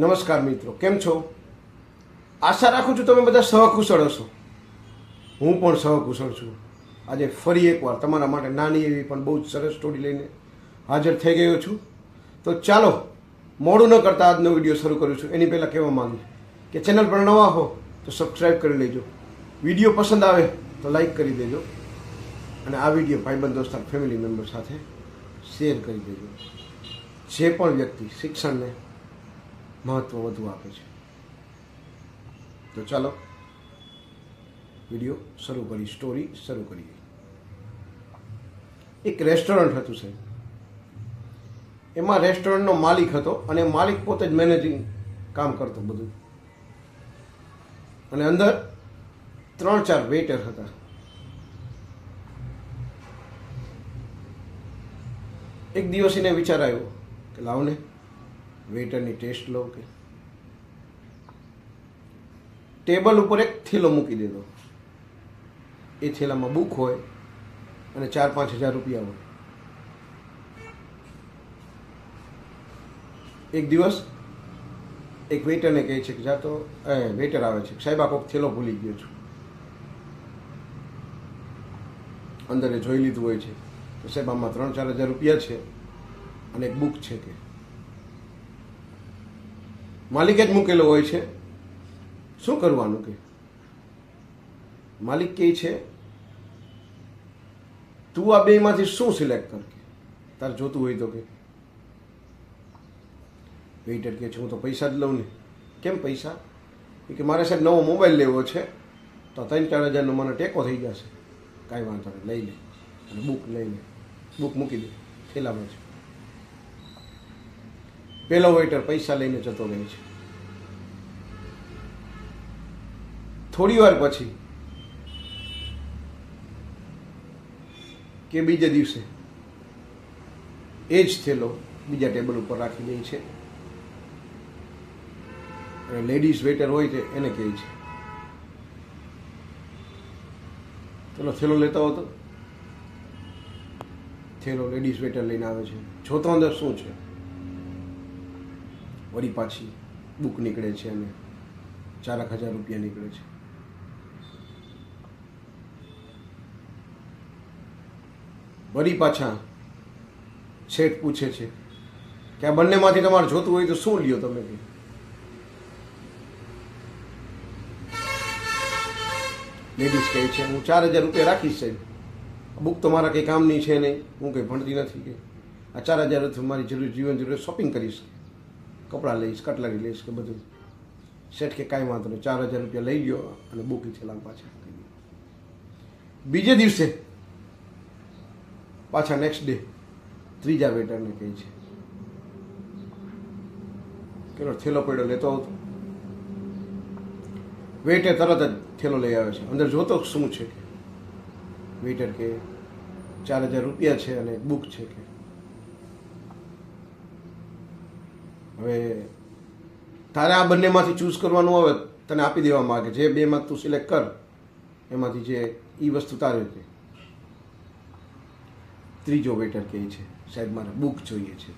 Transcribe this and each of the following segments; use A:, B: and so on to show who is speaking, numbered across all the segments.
A: નમસ્કાર મિત્રો, કેમ છો? આશા રાખું છું તમે બધા સહકુશળ હશો. હું પણ સહકુશળ છું. આજે ફરી એકવાર તમારા માટે નાની એવી પણ બહુ જ સરસ સ્ટોરી લઈને હાજર થઈ ગયો છું. તો ચાલો, મોડું ન કરતા આજનો વીડિયો શરૂ કરું છું. એની પહેલાં કહેવા માંગુ કે ચેનલ પર નવા હો તો સબસ્ક્રાઈબ કરી લેજો. વીડિયો પસંદ આવે તો લાઈક કરી દેજો. અને આ વીડિયો ભાઈબંધ દોસ્તાર ફેમિલી મેમ્બર સાથે શેર કરી દેજો. જે પણ વ્યક્તિ શિક્ષણને મહત્વ વધુ આપે છે. તો ચાલો, વીડિયો શરૂ કરી સ્ટોરી શરૂ કરીએ. એક રેસ્ટોરન્ટ હતું સાહેબ. એમાં રેસ્ટોરન્ટનો માલિક હતો અને માલિક પોતે જ મેનેજિંગ કામ કરતો બધું. અને અંદર ત્રણ ચાર વેઇટર હતા. એક દિવસ એને વિચાર આવ્યો કે લાવને વેઇટરની ટેસ્ટ લો કે? ટેબલ ઉપર એક થેલો મૂકી દીધો. એ થેલામાં બુક હોય અને ચાર પાંચ હજાર રૂપિયા હોય. એક દિવસ એક વેઇટરને કહે છે કે જાતો એ, વેટર આવે છે. સાહેબ, આ કોઈક થેલો ભૂલી ગયો છું. અંદર જોઈ લીધું હોય છે. તો સાહેબ, આમાં ત્રણ ચાર હજાર રૂપિયા છે અને એક બુક છે કે? માલિકે જ મૂકેલો હોય છે. શું કરવાનું કે? માલિક કહે છે, તું આ બેમાંથી શું સિલેક્ટ કર કે? તારે જોતું હોય તો કે. વેઇટર કે છે, હું તો પૈસા જ લઉં ને. કેમ પૈસા? કે મારે સાહેબ નવો મોબાઈલ લેવો છે, તો ત્રણ ચાર હજારનો મને ટેકો થઈ જશે. કાંઈ વાંધો નહીં, લઈ લે. અને બુક લઈ લે. બુક મૂકી દે. થેલામાં છે. પેલો વેઇટર પૈસા લઈને જતો રહે છે. થોડી વાર પછી કે બીજે દિવસે એ જ થેલો બીજા ટેબલ ઉપર રાખી દે છે. અને લેડીઝ વેઇટર હોય છે એને કહે છે. ચલો થેલો લેતા હોતો થેલો લેડીઝ વેટર લઈને આવે છે. જોતો અંદર શું છે? વળી પાછી બુક નીકળે છે અને ચારક હજાર રૂપિયા નીકળે છે. વળી પાછા શેઠ પૂછે છે કે આ બંનેમાંથી તમારે જોતું હોય તો શું લ્યો તમે કે લેડીઝ કહે છે, હું ચાર હજાર રૂપિયા રાખીશ સાહેબ. બુક તો મારા કંઈ કામની છે નહીં. હું કંઈ ભણતી નથી કે. આ ચાર હજાર મારી જરૂર, જીવન જરૂર શોપિંગ કરીશ. કપડાં લઈશ, કટલરી લઈશ કે બધું. શેઠ કે કાંઈ વાંધો નહીં, ચાર હજાર રૂપિયા લઈ ગયો અને બુક થેલા પાછા બીજે દિવસે પાછા નેક્સ્ટ ડે ત્રીજા વેટરને કહે છે. પેલો થેલો પડ્યો લેતો આવતો. વેટે તરત જ થેલો લઈ આવે છે. અંદર જોતો શું છે કે? વેટર કે ચાર હજાર રૂપિયા છે અને બુક છે કે? હવે તારે આ બંનેમાંથી ચૂઝ કરવાનું આવે તને આપી દેવા માંગે જે બેમાં તું સિલેક્ટ કર, એમાંથી જે એ વસ્તુ તારે છે ત્રીજો વેટર કહે છે, સાહેબ, મારે બુક જોઈએ છે.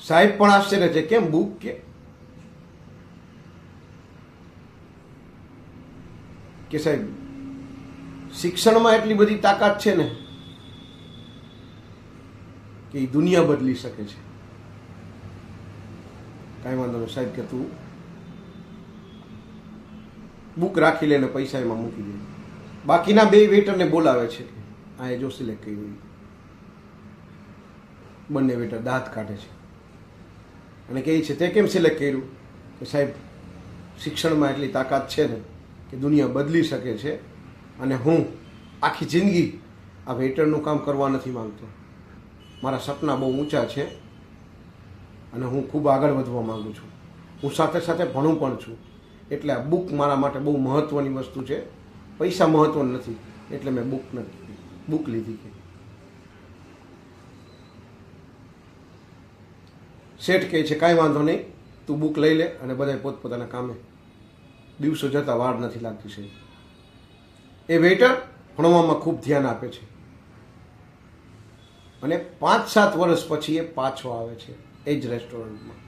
A: સાહેબ પણ આશ્ચર્ય છે કેમ બુક કે? કે સાહેબ, શિક્ષણમાં એટલી બધી તાકાત છે ને, કે એ દુનિયા બદલી શકે છે. કાંઈ વાંધો નહીં, સાહેબ, કે તું બુક રાખી લે ને પૈસા એમાં મૂકી દે. બાકીના બે વેટરને બોલાવે છે. આ એ જો સિલેક્ટ કર્યું બંને વેટર દાંત કાઢે છે. અને કહે છે, તે કેમ સિલેક્ટ કર્યું? કે સાહેબ, શિક્ષણમાં એટલી તાકાત છે ને કે દુનિયા બદલી શકે છે અને હું આખી જિંદગી આ વેટરનું કામ કરવા નથી માંગતો. મારા સપના બહુ ઊંચા છે. અને હું ખૂબ આગળ વધવા માગું છું. હું સાથે સાથે ભણું પણ છું. એટલે આ બુક મારા માટે બહુ મહત્ત્વની વસ્તુ છે. પૈસા મહત્ત્વનું નથી. એટલે મેં બુક નથી બુક લીધી કે શેઠ કહે છે, કાંઈ વાંધો નહીં. તું બુક લઈ લે અને બધાય પોતપોતાના કામે. દિવસો જતાં વાર નથી લાગતી છે એ વેઇટર ભણવામાં ખૂબ ધ્યાન આપે છે. અને પાંચ સાત વર્ષ પછી એ પાછો આવે છે. એ જ રેસ્ટોરન્ટમાં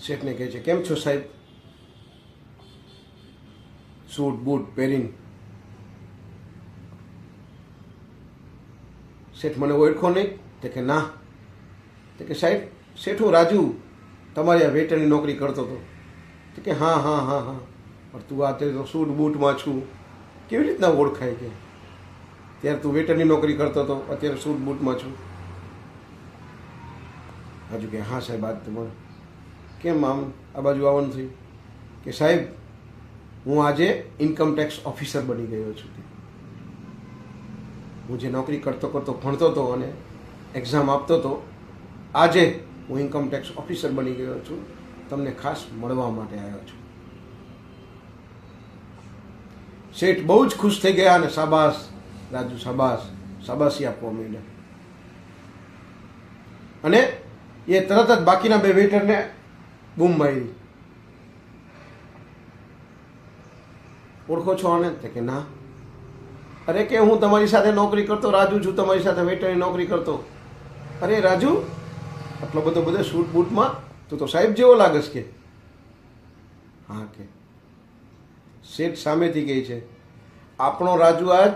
A: શેઠને કહે છે, કેમ છો સાહેબ? સૂટ, બૂટ, પહેરીને. શેઠ મને ઓળખો નહીં? તે કે, ના. તે કે, સાહેબ, શેઠ હું રાજુ, તમારી આ વેટરની નોકરી કરતો હતો. તે કે, હા હા હા હા. પણ તું આ તો સૂટ, બૂટમાં છું. કેવી રીતના ઓળખાય કે? ત્યારે તું વેટરની નોકરી કરતો હતો, અત્યારે સૂટ, બૂટમાં છું. રાજુ કે, હા સાહેબ, આજ તમારે કેમ આમ? આ બાજુ આવવાનું થયું કે, સાહેબ, હું આજે ઇન્કમ ટેક્સ ઓફિસર બની ગયો છું. હું જે નોકરી કરતો કરતો ભણતો હતો અને એક્ઝામ આપતો હતો, આજે હું ઇન્કમ ટેક્સ ઓફિસર બની ગયો છું, તમને ખાસ મળવા માટે આવ્યો છું. શેઠ બહુ જ ખુશ થઈ ગયા અને શાબાશ, રાજુ શાબાશ, શાબાશી આપવા માંડ્યા અને એ તરત જ બાકીના બે વેઇટરને બૂમ મારી. ઓળખો છો આને? કે ના. અરે કે હું તમારી સાથે નોકરી કરતો, રાજુ છું તમારી સાથે વેટરની નોકરી કરતો. અરે રાજુ, આટલો બધો બધો સૂટ બૂટમાં તું તો સાહેબ જેવો લાગસ કે? હા કે. શેઠ સામેથી કહે છે, આપણો રાજુ આજ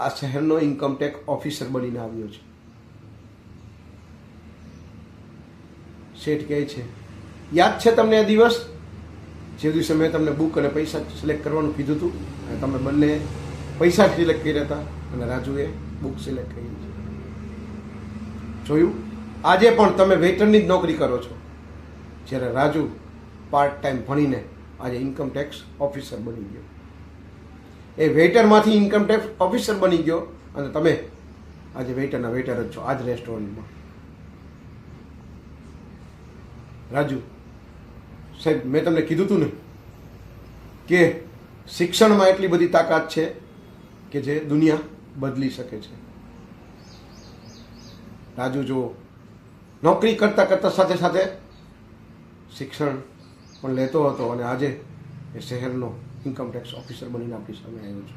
A: આ શહેરનો ઇન્કમ ટેક્સ ઓફિસર બનીને આવ્યો છે. શેઠ કહે છે, યાદ છે તમને આ દિવસ? જે દિવસે મેં તમને બુક અને પૈસા સિલેક્ટ કરવાનું કીધું હતું? અને તમે બંને પૈસા સિલેક્ટ કર્યા હતા અને રાજુએ બુક સિલેક્ટ કરી જોયું? આજે પણ તમે વેટરની જ નોકરી કરો છો. જ્યારે રાજુ પાર્ટ ટાઈમ ભણીને આજે ઇન્કમ ટેક્સ ઓફિસર બની ગયો. એ વેઇટરમાંથી ઇન્કમ ટેક્સ ઓફિસર બની ગયો અને તમે આજે વેઇટરના વેઇટર જ છો. આજ રેસ્ટોરન્ટમાં રાજુ, સાહેબ, મેં તમને કીધું હતું ને કે શિક્ષણમાં એટલી બધી તાકાત છે કે જે દુનિયા બદલી શકે છે. રાજુ જો નોકરી કરતાં કરતાં સાથે સાથે શિક્ષણ પણ લેતો હતો અને આજે એ શહેરનો ઇન્કમટેક્સ ઓફિસર બનીને આપણી સામે આવ્યો છે.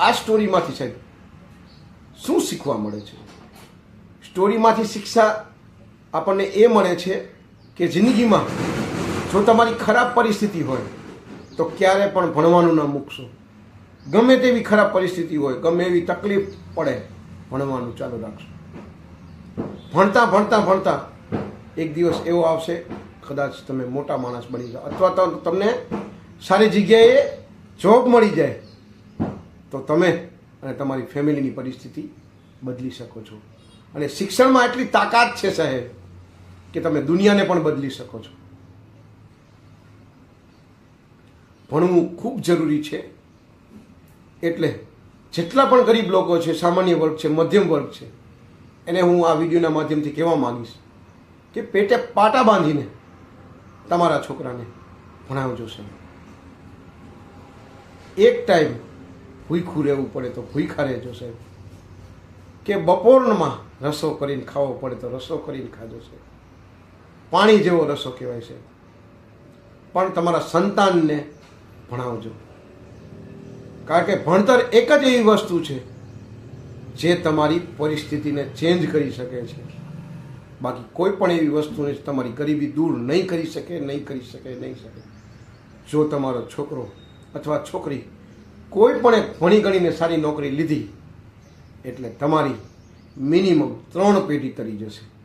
A: આ સ્ટોરીમાંથી સાહેબ, શું શીખવા મળે છે? સ્ટોરીમાંથી શિક્ષા આપણને એ મળે છે કે જિંદગીમાં જો તમારી ખરાબ પરિસ્થિતિ હોય, તો ક્યારે પણ ભણવાનું ન મૂકશો. ગમે તેવી ખરાબ પરિસ્થિતિ હોય, ગમે એવી તકલીફ પડે, ભણવાનું ચાલુ રાખશો. ભણતા ભણતા ભણતા એક દિવસ એવો આવશે, કદાચ તમે મોટા માણસ બની જાઓ. અથવા તો તમને સારી જગ્યાએ જોબ મળી જાય, તો તમે અને તમારી ફેમિલીની પરિસ્થિતિ બદલી શકો છો. અને શિક્ષણમાં એટલી તાકાત છે સાહેબ. કે તમે દુનિયાને પણ બદલી શકો છો. ભણવું ખૂબ જરૂરી છે. એટલે જેટલા પણ ગરીબ લોકો છે, સામાન્ય વર્ગ છે, મધ્યમ વર્ગ છે, એને હું આ વિડીયોના માધ્યમથી કહેવા માંગીશ કે પેટે પાટા બાંધીને તમારા છોકરાને ભણાવજો છે એક ટાઈમ ભૂખું રહેવું પડે તો ભૂખા રહેજો સાહેબ કે બપોરમાં રસો કરીને ખાવો પડે તો રસો કરીને ખાજો છે પાણી જેવો રસો કહેવાય છે. પણ તમારા સંતાનને ભણાવજો. કારણ કે ભણતર એક જ એવી વસ્તુ છે જે તમારી પરિસ્થિતિને ચેન્જ કરી શકે છે. બાકી કોઈ પણ એવી વસ્તુને તમારી ગરીબી દૂર નહીં કરી શકે, નહીં કરી શકે, નહીં શકે. જો તમારો છોકરો અથવા છોકરી કોઈ પણ એક ભણી ગણીને સારી નોકરી લીધી, એટલે તમારી મિનિમમ ત્રણ પેઢી તરી જશે.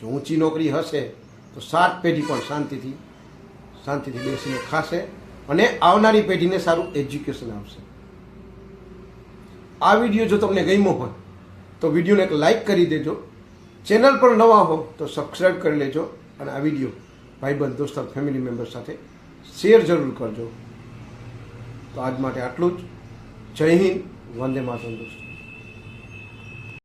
A: જો ઊંચી નોકરી હશે, તો સાત પેઢી પણ શાંતિથી શાંતિથી બેસીને ખાશે અને આવનારી પેઢીને સારું એજ્યુકેશન આવશે આ વીડિયો જો તમને ગમ્યો હોય, તો વિડીયોને એક લાઈક કરી દેજો. ચેનલ પર નવા હો, તો સબસ્ક્રાઈબ કરી લેજો અને આ વીડિયો ભાઈબંધ, દોસ્તર, ફેમિલી મેમ્બર સાથે શેર જરૂર કરજો. તો આજ માટે આટલું જ. જય હિન્દ, વંદે માતરમ દોસ્તો.